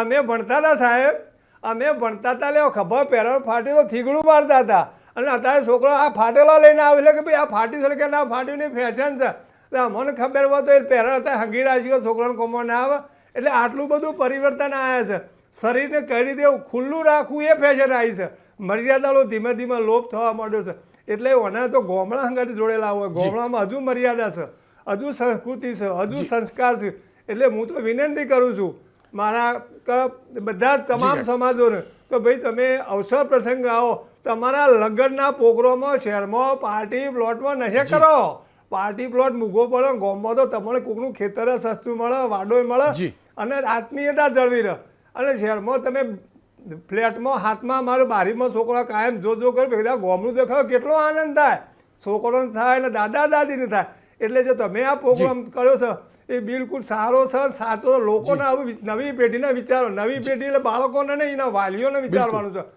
અમે ભણતા હતા સાહેબ. અમે ભણતા હતા લે ખભા પહેરવા ફાટી તો થીગડું મારતા હતા. અને અત્યારે છોકરો આ ફાટેલા લઈને આવે છે કે ભાઈ આ ફાટી છે કે ના ફાટીની ફેશન છે. તો અમને ખબર હોય તો એ પહેરણ હતા હંગી રાખ્યો છોકરાને કોમો ના આવે. એટલે આટલું બધું પરિવર્તન આવ્યા છે. શરીરને કઈ રીતે ખુલ્લું રાખવું એ ફેશન આવી છે. મર્યાદાનો ધીમે ધીમે લોપ થવા માંડ્યો છે. એટલે ઓના તો ગોમડા હંગાથી જોડેલા હોય. ગોમડામાં હજુ મર્યાદા છે. હજુ સંસ્કૃતિ છે. હજુ સંસ્કાર છે. એટલે હું તો વિનંતી કરું છું મારા બધા તમામ સમાજોને કે ભાઈ તમે અવસર પ્રસંગ આવો. તમારા લગ્નના પ્રોગ્રામો શહેરમાં પાર્ટી પ્લોટમાં નશે કરો પાર્ટી પ્લોટ મૂકવો પડે ગોમમાં ગામમાં તો તમને કોકનું ખેતર સસ્તું મળે વાડોય મળે અને આત્મીયતા જળવી રહે. અને શહેરમાં તમે ફ્લેટમાં હાથમાં મારો બારીમાં છોકરા કાયમ જો જો કરે બધા ગોમનું દેખાવ કેટલો આનંદ થાય. છોકરોને થાય અને દાદા દાદીને થાય. એટલે જો તમે આ પ્રોગ્રામ કર્યો છે એ બિલકુલ સારો સર સાચો. લોકોના નવી પેઢીને વિચારો. નવી પેઢી એટલે બાળકોને નહીં એના વાલીઓને વિચારવાનું છે.